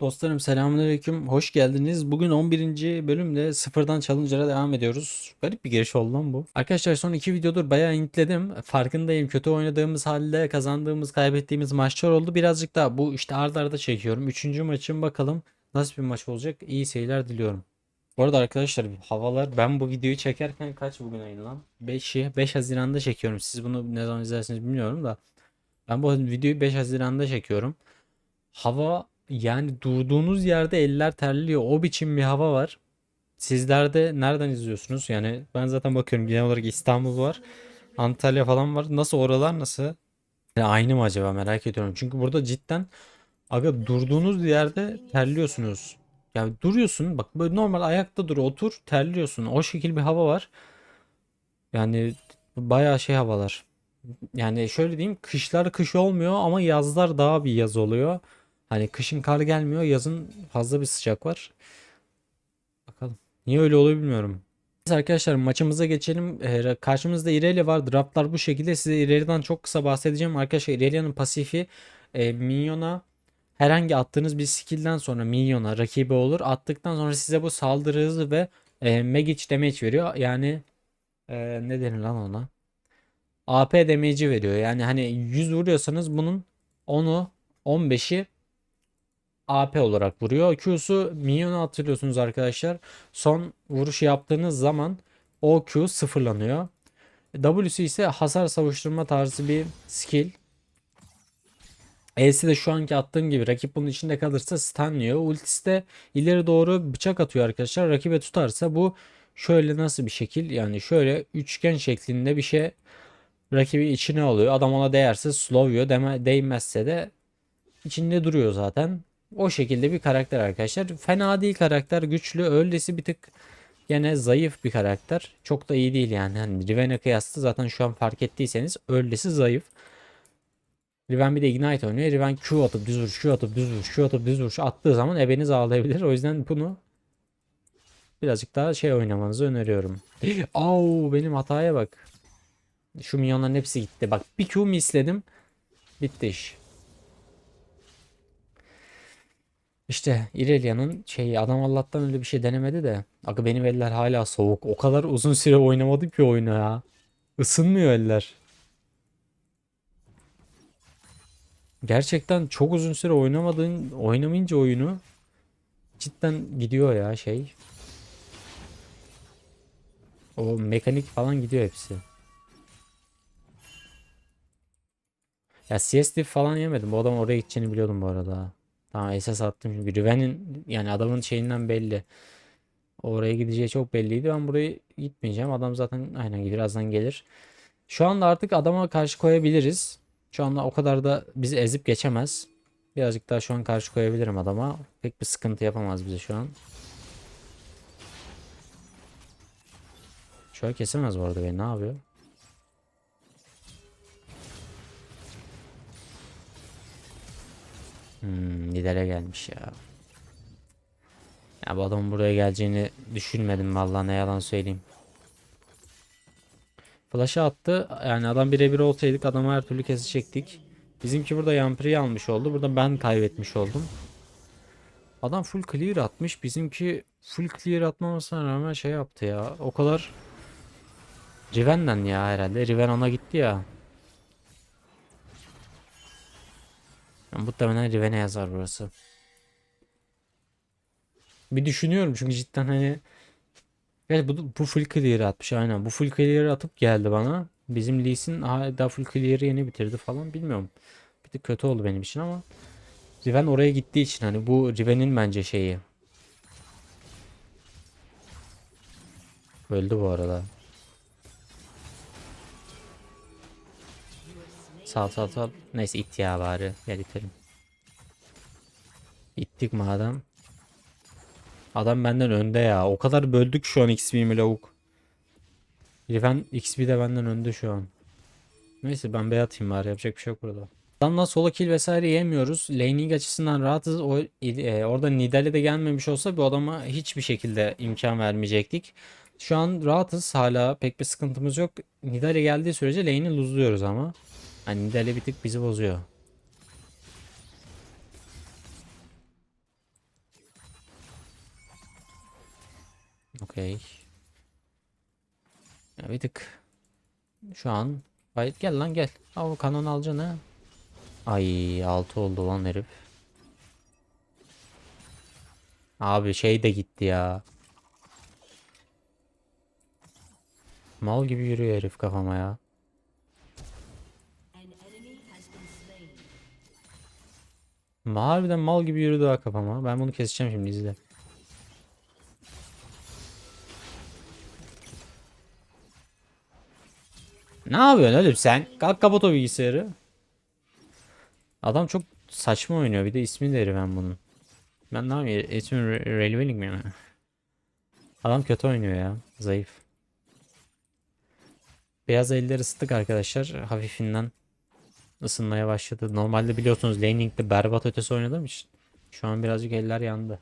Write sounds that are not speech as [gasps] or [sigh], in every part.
Dostlarım selamünaleyküm. Hoş geldiniz. Bugün 11. bölümde sıfırdan challenger'a devam ediyoruz. Garip bir giriş oldu lan bu. Arkadaşlar son iki videodur bayağı intledim. Farkındayım. Kötü oynadığımız halde kazandığımız, kaybettiğimiz maçlar oldu. Birazcık daha bu işte arda arda çekiyorum. Üçüncü maçım bakalım nasıl bir maç olacak. İyi seyirler diliyorum. Bu arada arkadaşlar havalar ben bu videoyu çekerken kaç bugün ayın lan? 5'i 5 Haziran'da çekiyorum. Siz bunu ne zaman izlersiniz bilmiyorum da. Ben bu videoyu 5 Haziran'da çekiyorum. Hava yani durduğunuz yerde eller terliyor. O biçim bir hava var. Sizler de nereden izliyorsunuz? Yani ben zaten bakıyorum genel olarak İstanbul var. Antalya falan var. Nasıl oralar nasıl? Yani aynı mı acaba merak ediyorum. Çünkü burada cidden aga durduğunuz yerde terliyorsunuz. Yani duruyorsun bak böyle normal ayakta dur otur terliyorsun. O şekil bir hava var. Yani bayağı şey havalar. Yani şöyle diyeyim kışlar kış olmuyor ama yazlar daha bir yaz oluyor. Hani kışın kar gelmiyor, yazın fazla bir sıcak var. Bakalım. Niye öyle oluyor bilmiyorum. Neyse arkadaşlar maçımıza geçelim. Ee, karşımızda Irelia var. Draftlar bu şekilde. Size Irelia'dan çok kısa bahsedeceğim. Arkadaşlar Irelia'nın pasifi e, minyona herhangi attığınız bir skill'den sonra minyona rakibi olur. Attıktan sonra size bu saldırı hızı ve e, magic damage veriyor. Yani e, ne denir lan ona? AP damage'i veriyor. Yani hani 100 vuruyorsanız bunun 10'u 15'i AP olarak vuruyor. Q'su minyonu hatırlıyorsunuz arkadaşlar. Son vuruş yaptığınız zaman o Q sıfırlanıyor. W'su ise hasar savuşturma tarzı bir skill. E'si de şu anki attığım gibi rakip bunun içinde kalırsa stunlıyor. Ultisi de ileri doğru bıçak atıyor arkadaşlar. Rakibe tutarsa bu şöyle nasıl bir şekil yani şöyle üçgen şeklinde bir şey rakibi içine alıyor. Adam ona değerse slow'uyor. Deme, değmezse de içinde duruyor zaten. O şekilde bir karakter arkadaşlar. Fena değil karakter. Güçlü. Öylesi bir tık yine zayıf bir karakter. Çok da iyi değil yani. Hani Riven'e kıyasla zaten şu an fark ettiyseniz öylesi zayıf. Riven bir de Ignite oynuyor. Riven Q atıp düz vuruş, Q atıp düz vuruş, Q atıp düz vuruş attığı zaman ebeniz ağlayabilir. O yüzden bunu birazcık daha şey oynamanızı öneriyorum. [laughs] Au benim hataya bak. Şu minyonların hepsi gitti. Bak bir Q misledim. Bitti iş. İşte İrelia'nın şeyi adam Allah'tan öyle bir şey denemedi de. Aga benim eller hala soğuk. O kadar uzun süre oynamadım ki oyunu ya. Isınmıyor eller. Gerçekten çok uzun süre oynamadığın, oynamayınca oyunu cidden gidiyor ya şey. O mekanik falan gidiyor hepsi. Ya CS diff falan yemedim. Bu adam oraya gideceğini biliyordum bu arada. Tamam esas attım çünkü Riven'in yani adamın şeyinden belli. Oraya gideceği çok belliydi. Ben buraya gitmeyeceğim. Adam zaten aynen birazdan gelir. Şu anda artık adama karşı koyabiliriz. Şu anda o kadar da bizi ezip geçemez. Birazcık daha şu an karşı koyabilirim adama. Pek bir sıkıntı yapamaz bize şu an. Şöyle kesemez bu arada beni. Ne yapıyor? Hmm, lidere gelmiş ya. Ya bu adamın buraya geleceğini düşünmedim vallahi ne yalan söyleyeyim. Flash'ı attı. Yani adam birebir olsaydık adamı her türlü kesecektik. Bizimki burada Yampri'yi almış oldu. Burada ben kaybetmiş oldum. Adam full clear atmış. Bizimki full clear atmamasına rağmen şey yaptı ya. O kadar Riven'den ya herhalde. Riven ona gitti ya. Muhtemelen Riven'e yazar burası. Bir düşünüyorum çünkü cidden hani Evet bu, bu full clear atmış aynen. Bu full clear atıp geldi bana. Bizim Lee Sin daha full clear'ı yeni bitirdi falan bilmiyorum. Bir tık kötü oldu benim için ama Riven oraya gittiği için hani bu Riven'in bence şeyi. Öldü bu arada. Sal sal sal. Neyse it ya bari. Gel itelim. İttik madem. Adam benden önde ya. O kadar böldük şu an XP'mi lavuk. Riven XP de benden önde şu an. Neyse ben B atayım bari yapacak bir şey yok burada. Adamdan solo kill vesaire yemiyoruz. Laning açısından rahatız. O, e, orada Nidale de gelmemiş olsa bu adama hiçbir şekilde imkan vermeyecektik. Şu an rahatız. Hala pek bir sıkıntımız yok. Nidale geldiği sürece lane'i luzluyoruz ama. Hani Nidale bir tık bizi bozuyor. Okey. Ya bir tık. Şu an fight gel lan gel. Al kanon alacaksın ha. Ay 6 oldu lan herif. Abi şey de gitti ya. Mal gibi yürüyor herif kafama ya. Harbiden mal gibi yürüdü ha kafama. Ben bunu keseceğim şimdi izle. Ne yapıyorsun oğlum sen? Kalk kapat o bilgisayarı. Adam çok saçma oynuyor. Bir de ismini de ben bunun. Ben ne yapayım? İsmi Relvening mi? Adam kötü oynuyor ya. Zayıf. Beyaz elleri ısıttık arkadaşlar. Hafifinden ısınmaya başladı. Normalde biliyorsunuz laning'de berbat ötesi oynadığım. Şu an birazcık eller yandı.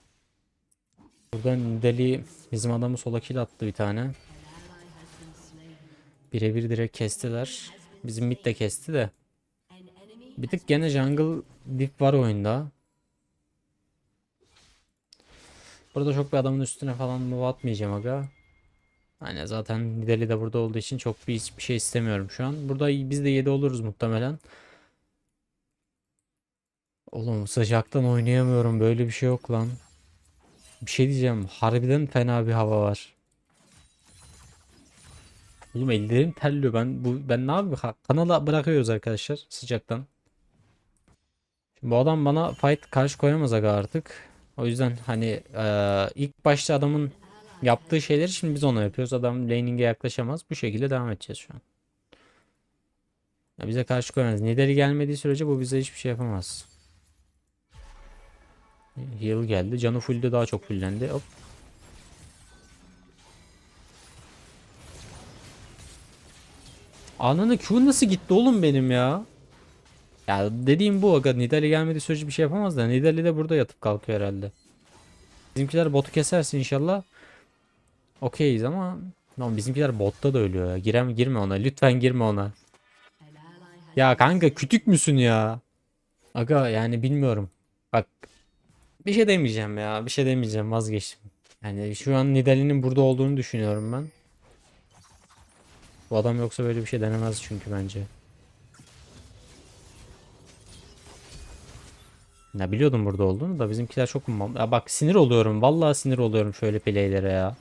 Burada Nidali bizim adamı sola kill attı bir tane. Birebir direkt kestiler. Bizim mid de kesti de. Bir tık gene jungle dip var oyunda. Burada çok bir adamın üstüne falan move atmayacağım aga. Hani zaten Nidali de burada olduğu için çok bir hiçbir şey istemiyorum şu an. Burada biz de 7 oluruz muhtemelen. Oğlum sıcaktan oynayamıyorum. Böyle bir şey yok lan. Bir şey diyeceğim. Harbiden fena bir hava var. Oğlum ellerim terliyor. Ben bu ben ne yapayım? Kanala bırakıyoruz arkadaşlar sıcaktan. Şimdi bu adam bana fight karşı koyamaz artık. O yüzden hani eee, ilk başta adamın yaptığı şeyleri şimdi biz ona yapıyoruz. Adam laning'e yaklaşamaz. Bu şekilde devam edeceğiz şu an. Ya bize karşı koyamaz. Nidali gelmediği sürece bu bize hiçbir şey yapamaz. Heal geldi. Canı fulldü daha çok fulllendi. Hop. Ananı Q nasıl gitti oğlum benim ya? Ya dediğim bu aga Nidali gelmediği sürece bir şey yapamaz da Nidali de burada yatıp kalkıyor herhalde. Bizimkiler botu keserse inşallah okeyiz ama Lan bizimkiler botta da ölüyor ya. Girem girme ona. Lütfen girme ona. Ya kanka kütük müsün ya? Aga yani bilmiyorum. Bak bir şey demeyeceğim ya. Bir şey demeyeceğim vazgeçtim. Yani şu an Nidalee'nin burada olduğunu düşünüyorum ben. Bu adam yoksa böyle bir şey denemez çünkü bence. Ya biliyordum burada olduğunu da bizimkiler çok ya bak sinir oluyorum. Vallahi sinir oluyorum şöyle playlere ya.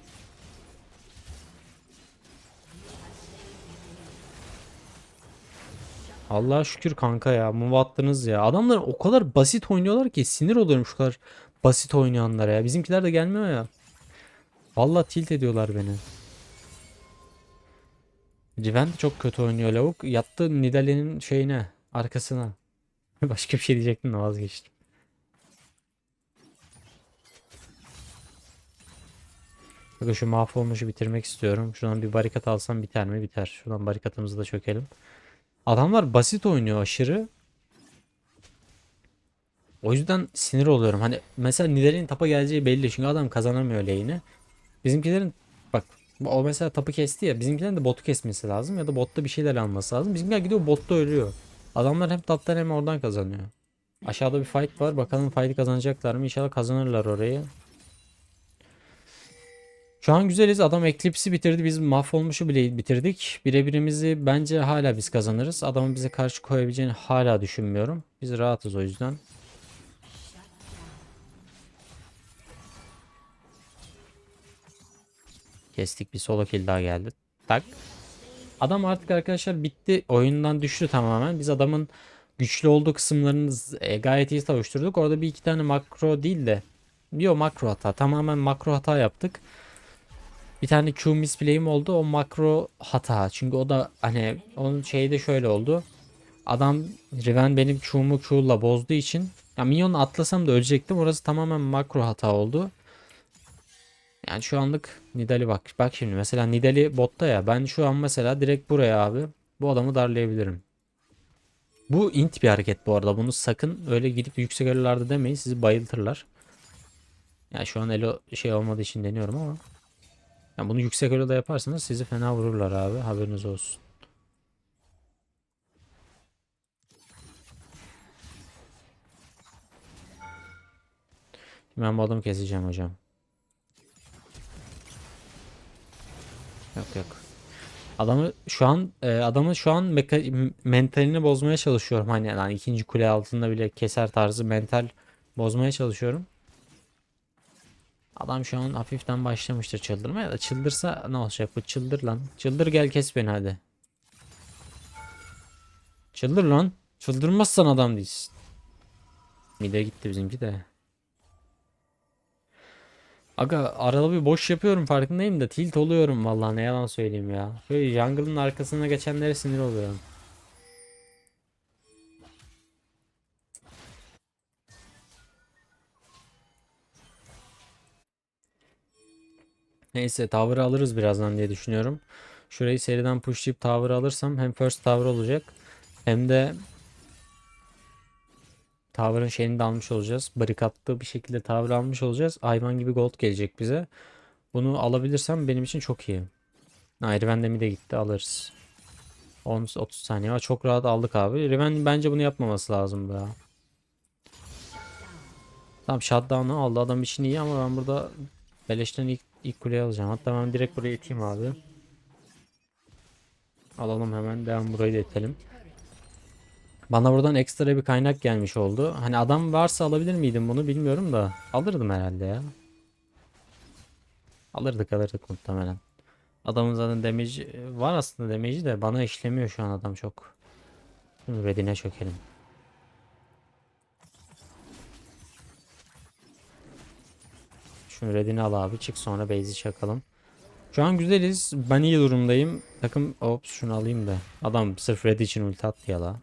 Allah'a şükür kanka ya. Move attınız ya. Adamlar o kadar basit oynuyorlar ki sinir oluyorum şu kadar basit oynayanlara ya. Bizimkiler de gelmiyor ya. Vallahi tilt ediyorlar beni. Riven de çok kötü oynuyor lavuk. Yattı Nidalee'nin şeyine, arkasına. [laughs] Başka bir şey diyecektim de vazgeçtim. Bakın şu mahvolmuşu bitirmek istiyorum. Şuradan bir barikat alsam biter mi? Biter. Şuradan barikatımızı da çökelim. Adamlar basit oynuyor aşırı. O yüzden sinir oluyorum. Hani mesela Nidalee'nin tapa geleceği belli. Çünkü adam kazanamıyor lane'i. Bizimkilerin bak o mesela tapı kesti ya. Bizimkilerin de botu kesmesi lazım. Ya da botta bir şeyler alması lazım. Bizimkiler gidiyor botta ölüyor. Adamlar hem taptan hem oradan kazanıyor. Aşağıda bir fight var. Bakalım fight'i kazanacaklar mı? İnşallah kazanırlar orayı. Şu an güzeliz. Adam Eclipse'i bitirdi. Biz mahvolmuşu bile bitirdik. Birebirimizi bence hala biz kazanırız. Adamın bize karşı koyabileceğini hala düşünmüyorum. Biz rahatız o yüzden. Kestik bir solo kill daha geldi. Tak. Adam artık arkadaşlar bitti. Oyundan düştü tamamen. Biz adamın güçlü olduğu kısımlarını e, gayet iyi savuşturduk. Orada bir iki tane makro değil de Yo makro hata. Tamamen makro hata yaptık. Bir tane Q misplay'im oldu. O makro hata. Çünkü o da hani onun şeyi de şöyle oldu. Adam Riven benim Q'mu Q'la bozduğu için ya minyon atlasam da ölecektim. Orası tamamen makro hata oldu. Yani şu anlık Nidali bak. Bak şimdi mesela Nidali botta ya. Ben şu an mesela direkt buraya abi bu adamı darlayabilirim. Bu int bir hareket bu arada. Bunu sakın öyle gidip yüksek elolarda demeyin. Sizi bayıltırlar. Yani şu an elo şey olmadığı için deniyorum ama. Yani bunu yüksek eloda yaparsanız sizi fena vururlar abi. Haberiniz olsun. Ben bu adamı keseceğim hocam. Yok yok. Adamı şu an e, adamı şu an mentalini bozmaya çalışıyorum. Hani lan ikinci kule altında bile keser tarzı mental bozmaya çalışıyorum. Adam şu an hafiften başlamıştır çıldırmaya da çıldırsa ne olacak bu çıldır lan. Çıldır gel kes beni hadi. Çıldır lan. Çıldırmazsan adam değilsin. Mide gitti bizimki de. Aga arada bir boş yapıyorum farkındayım da tilt oluyorum vallahi ne yalan söyleyeyim ya. Böyle jungle'ın arkasına geçenlere sinir oluyorum. Neyse tower'ı alırız birazdan diye düşünüyorum. Şurayı seriden pushlayıp tower'ı alırsam hem first tower olacak hem de Tower'ın şeyini de almış olacağız. Barikatlı bir şekilde tower almış olacağız. Hayvan gibi gold gelecek bize. Bunu alabilirsem benim için çok iyi. Riven de mi de gitti alırız. 10-30 saniye var. Çok rahat aldık abi. Riven bence bunu yapmaması lazım ya. Tamam shutdown'u aldı. Adam işini iyi ama ben burada beleşten ilk, ilk kuleyi alacağım. Hatta ben direkt buraya iteyim abi. Alalım hemen. Devam burayı da itelim. Bana buradan ekstra bir kaynak gelmiş oldu. Hani adam varsa alabilir miydim bunu bilmiyorum da. Alırdım herhalde ya. Alırdık alırdık muhtemelen. Adamın zaten damage var aslında damage'i de bana işlemiyor şu an adam çok. Redine çökelim. Şunu redini al abi çık sonra base'i çakalım. Şu an güzeliz. Ben iyi durumdayım. Takım ops şunu alayım da. Adam sırf red için ulti attı ya la.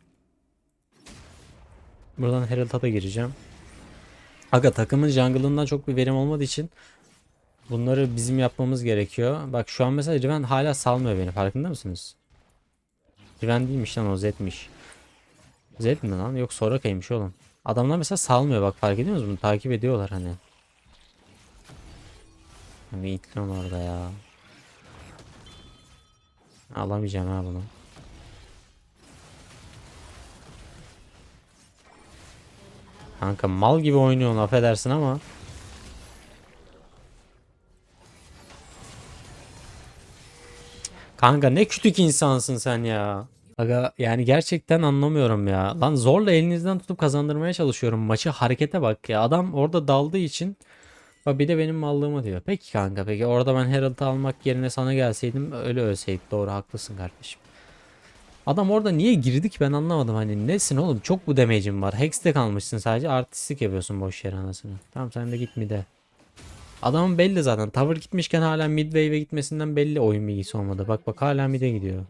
Buradan Herald'a da gireceğim. Aga takımın jungle'ından çok bir verim olmadığı için bunları bizim yapmamız gerekiyor. Bak şu an mesela Riven hala salmıyor beni farkında mısınız? Riven değilmiş lan o Zed'miş. Zed mi lan? Yok Soraka'ymış oğlum. Adamlar mesela salmıyor bak fark ediyor musunuz? Bunu takip ediyorlar hani. İtliyorum orada ya. Alamayacağım ha bunu. Kanka mal gibi oynuyorsun affedersin ama. Kanka ne küçük insansın sen ya. Aga yani gerçekten anlamıyorum ya. Lan zorla elinizden tutup kazandırmaya çalışıyorum maçı. Harekete bak ya. Adam orada daldığı için bak bir de benim mallığımı diyor. Peki kanka peki orada ben Herald'ı almak yerine sana gelseydim öyle ölseydik. Doğru haklısın kardeşim. Adam orada niye girdi ki ben anlamadım hani nesin oğlum çok bu damage'in var. Hex'te kalmışsın sadece artistik yapıyorsun boş yere anasını. Tamam sen de git mid'e. Adamın belli zaten. Tower gitmişken hala mid gitmesinden belli oyun bilgisi olmadı. Bak bak hala mid'e gidiyor.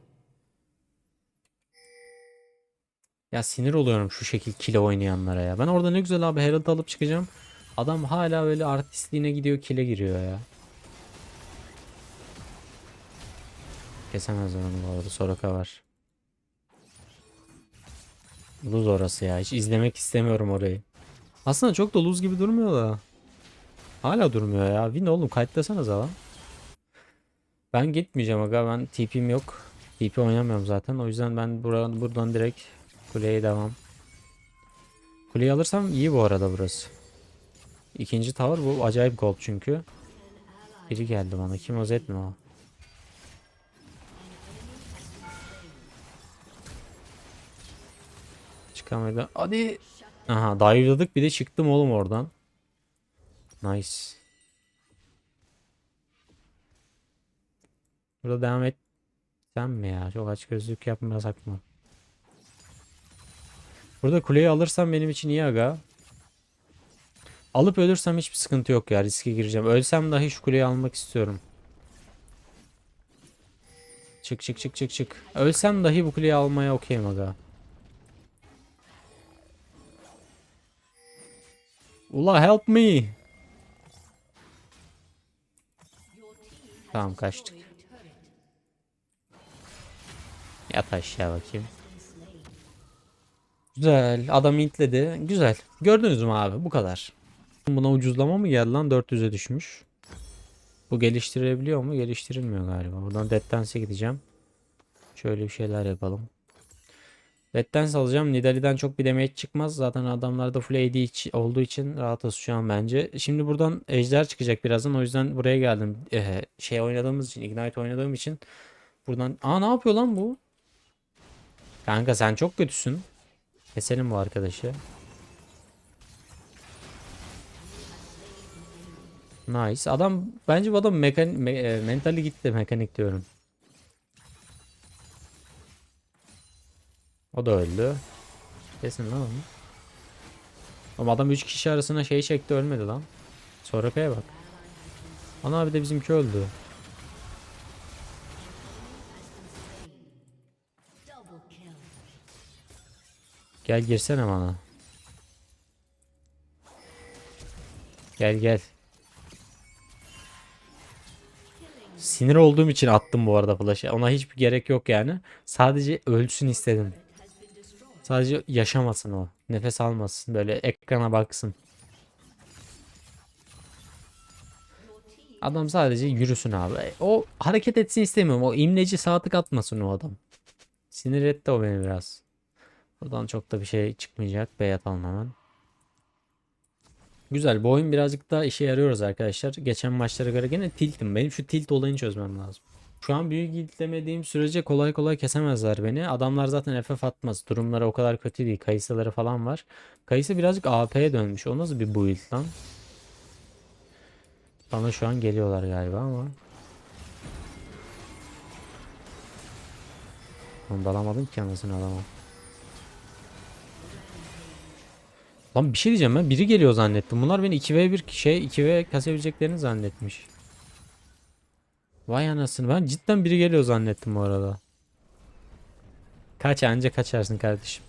Ya sinir oluyorum şu şekil kile oynayanlara ya. Ben orada ne güzel abi Herald alıp çıkacağım. Adam hala böyle artistliğine gidiyor kile giriyor ya. Kesemezler onu bu arada Soraka var. Luz orası ya. Hiç izlemek istemiyorum orayı. Aslında çok da luz gibi durmuyor da. Hala durmuyor ya. Win oğlum kayıtlasanıza lan. Ben gitmeyeceğim aga. Ben TP'm yok. TP oynamıyorum zaten. O yüzden ben buradan, buradan direkt kuleye devam. Kuleyi alırsam iyi bu arada burası. İkinci tower bu acayip gold çünkü. Biri geldi bana. Kim o Zed mi o? Çıkamadı. Hadi. Aha dive'ladık bir de çıktım oğlum oradan. Nice. Burada devam et. Sen mi ya? Çok aç gözlük yapmasak mı? Burada kuleyi alırsam benim için iyi aga. Alıp ölürsem hiçbir sıkıntı yok ya. Riske gireceğim. Ölsem dahi şu kuleyi almak istiyorum. Çık çık çık çık çık. Ölsem dahi bu kuleyi almaya okeyim aga. Ula help me. Tamam kaçtık. Yat aşağı bakayım. Güzel. Adam intledi. Güzel. Gördünüz mü abi? Bu kadar. Buna ucuzlama mı geldi lan? 400'e düşmüş. Bu geliştirilebiliyor mu? Geliştirilmiyor galiba. Buradan Dead Dance'e gideceğim. Şöyle bir şeyler yapalım. Red'den salacağım. Nidalee'den çok bir damage çıkmaz. Zaten adamlarda full AD olduğu için rahatız şu an bence. Şimdi buradan Ejder çıkacak birazdan. O yüzden buraya geldim. Ee, şey oynadığımız için, Ignite oynadığım için. Buradan... Aa ne yapıyor lan bu? Kanka sen çok kötüsün. Keselim bu arkadaşı. Nice. Adam bence bu adam mekan me- e, mentali gitti mekanik diyorum. O da öldü. Kesin lan onu. Ama adam 3 kişi arasına şey çekti ölmedi lan. Soraka'ya bak. Ana bir de bizimki öldü. Gel girsene bana. Gel gel. Sinir olduğum için attım bu arada flash'ı. Ona hiçbir gerek yok yani. Sadece ölsün istedim. Sadece yaşamasın o. Nefes almasın. Böyle ekrana baksın. Adam sadece yürüsün abi. O hareket etsin istemiyorum. O imleci saatlik atmasın o adam. Sinir etti o beni biraz. Buradan çok da bir şey çıkmayacak. Beyat hemen. Güzel. Bu oyun birazcık daha işe yarıyoruz arkadaşlar. Geçen maçlara göre gene tiltim. Benim şu tilt olayını çözmem lazım. Şu an büyük iltlemediğim sürece kolay kolay kesemezler beni. Adamlar zaten FF atmaz. Durumları o kadar kötü değil. Kayısıları falan var. Kayısı birazcık AP'ye dönmüş. O nasıl bir build lan? Bana şu an geliyorlar galiba ama. Onu da alamadım ki anasını alamam. Lan bir şey diyeceğim ben biri geliyor zannettim. Bunlar beni 2v1 şey 2v kasabileceklerini zannetmiş. Vay anasını ben cidden biri geliyor zannettim bu arada. Kaç anca kaçarsın kardeşim.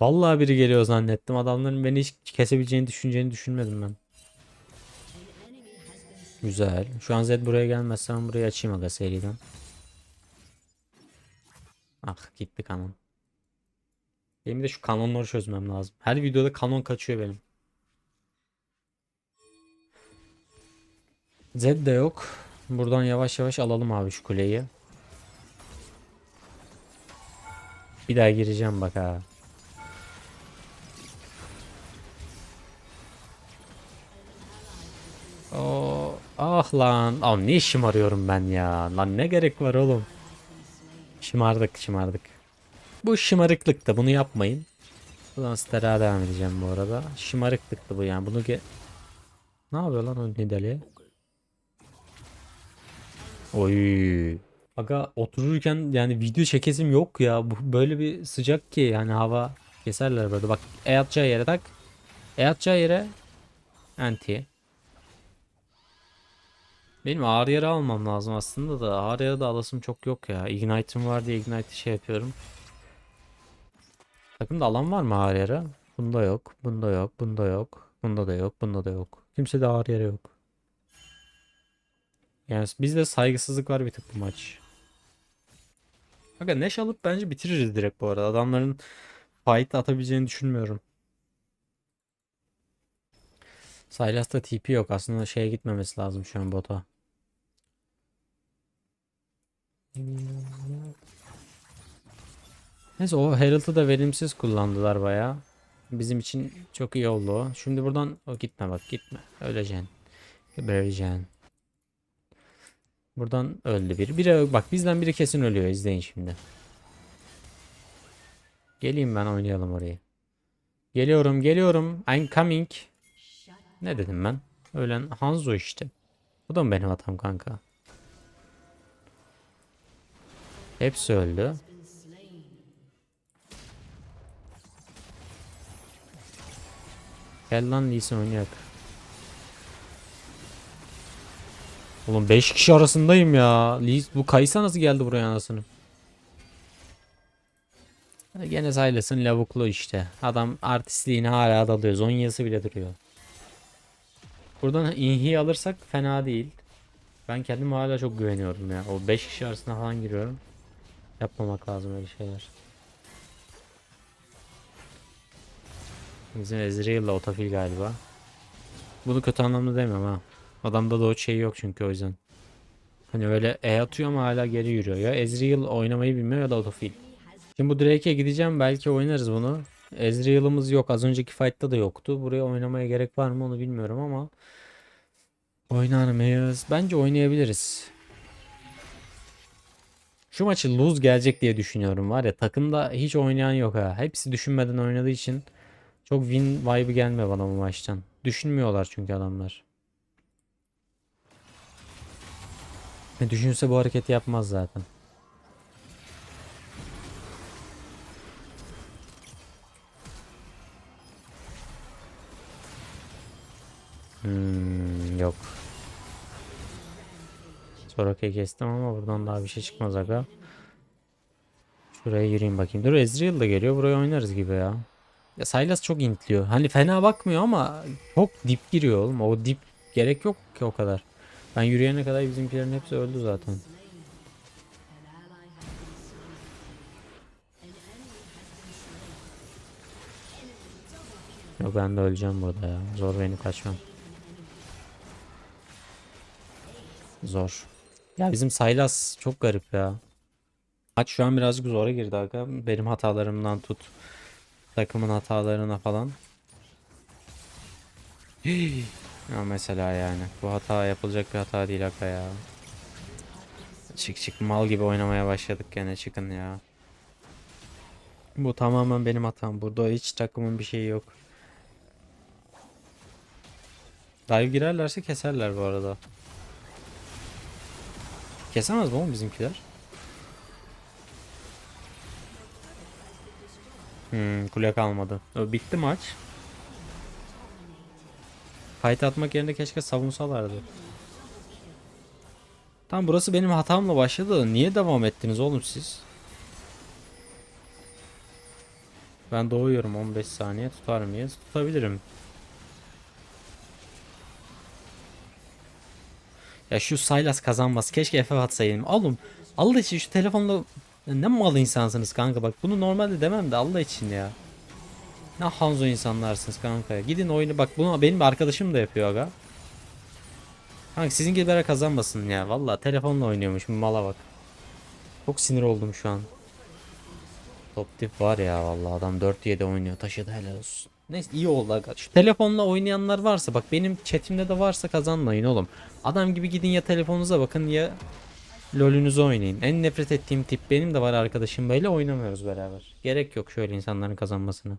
Vallahi biri geliyor zannettim. Adamların beni hiç kesebileceğini düşüneceğini düşünmedim ben. Güzel. Şu an Zed buraya gelmezse ben burayı açayım aga seriden. Ah gitti kanon. Benim de şu kanonları çözmem lazım. Her videoda kanon kaçıyor benim. Zed de yok. Buradan yavaş yavaş alalım abi şu kuleyi. Bir daha gireceğim bak ha. Oo, ah lan. Aa, ne işim arıyorum ben ya. Lan ne gerek var oğlum. Şımardık şımardık. Bu şımarıklıktı bunu yapmayın. Buradan stera devam edeceğim bu arada. Şımarıklıktı bu yani bunu ge... Ne yapıyor lan o Nidale'ye? Oy. Aga otururken yani video çekesim yok ya. Bu böyle bir sıcak ki yani hava keserler böyle. Bak E atacağı yere tak. E atacağı yere anti. Benim ağır yere almam lazım aslında da ağır yere de alasım çok yok ya. Ignite'ım var diye Ignite'i şey yapıyorum. Takımda alan var mı ağır yere? Bunda yok, bunda yok, bunda yok, bunda da yok, bunda da yok. Kimse de ağır yere yok. Yani bizde saygısızlık var bir tık bu maç. Aga Neş alıp bence bitiririz direkt bu arada. Adamların fight atabileceğini düşünmüyorum. Sylas'ta TP yok. Aslında şeye gitmemesi lazım şu an bota. Neyse o Herald'ı da verimsiz kullandılar baya. Bizim için çok iyi oldu. Şimdi buradan o gitme bak gitme. Öleceksin. Gebereceksin. Buradan öldü biri. Biri bak bizden biri kesin ölüyor. İzleyin şimdi. Geleyim ben oynayalım orayı. Geliyorum geliyorum. I'm coming. Ne dedim ben? Ölen Hanzo işte. Bu da mı benim hatam kanka? Hepsi öldü. Gel lan Lee Sin oynayak. Oğlum 5 kişi arasındayım ya. Lee, bu Kaysa nasıl geldi buraya anasını? Gene Silas'ın lavuklu işte. Adam artistliğine hala dalıyor. Zonya'sı bile duruyor. Buradan inhi alırsak fena değil. Ben kendime hala çok güveniyorum ya. O 5 kişi arasında falan giriyorum. Yapmamak lazım öyle şeyler. Bizim Ezreal'la otafil galiba. Bunu kötü anlamda demiyorum ha. Adamda da o şey yok çünkü o yüzden. Hani öyle E atıyor ama hala geri yürüyor. Ya Ezreal oynamayı bilmiyor ya da autofill. Şimdi bu Drake'e gideceğim belki oynarız bunu. Ezreal'ımız yok. Az önceki fight'ta da yoktu. Buraya oynamaya gerek var mı onu bilmiyorum ama oynar mıyız? Bence oynayabiliriz. Şu maçı lose gelecek diye düşünüyorum var ya takımda hiç oynayan yok ha. Hepsi düşünmeden oynadığı için çok win vibe'ı gelmiyor bana bu maçtan. Düşünmüyorlar çünkü adamlar. E, Düşünse bu hareketi yapmaz zaten. Hmm, yok. Soraka'yı kestim ama buradan daha bir şey çıkmaz aga. Şuraya gireyim bakayım. Dur Ezreal da geliyor. Buraya oynarız gibi ya. Ya Sylas çok intliyor. Hani fena bakmıyor ama çok dip giriyor oğlum. O dip gerek yok ki o kadar. Ben yürüyene kadar bizimkilerin hepsi öldü zaten. Yok ben de öleceğim burada ya. Zor benim kaçmam. Zor. Ya bizim Sylas çok garip ya. Maç şu an birazcık zora girdi aga. Benim hatalarımdan tut. Takımın hatalarına falan. [gasps] ya mesela yani. Bu hata yapılacak bir hata değil aga ya. Çık çık mal gibi oynamaya başladık gene çıkın ya. Bu tamamen benim hatam. Burada hiç takımın bir şeyi yok. Dive girerlerse keserler bu arada. Kesemez mi oğlum bizimkiler? Hmm, kule kalmadı. Ö, Bitti maç. Fight atmak yerine keşke savunsalardı. Tam burası benim hatamla başladı niye devam ettiniz oğlum siz? Ben doğuyorum 15 saniye tutar mıyız? Tutabilirim. Ya şu Sylas kazanmaz. Keşke FF atsaydım. Oğlum Allah için şu telefonla ne mal insansınız kanka bak bunu normalde demem de Allah için ya. Ne Hanzo insanlarsınız kanka. Gidin oyunu bak bunu benim arkadaşım da yapıyor aga. Kanka sizin gibilere kazanmasın ya. Valla telefonla oynuyormuş mala bak. Çok sinir oldum şu an. Top tip var ya valla adam 4-7 oynuyor taşıdı helal olsun. Neyse iyi oldu aga. Şu telefonla oynayanlar varsa bak benim chatimde de varsa kazanmayın oğlum. Adam gibi gidin ya telefonunuza bakın ya LoL'ünüzü oynayın. En nefret ettiğim tip benim de var arkadaşım böyle oynamıyoruz beraber. Gerek yok şöyle insanların kazanmasına.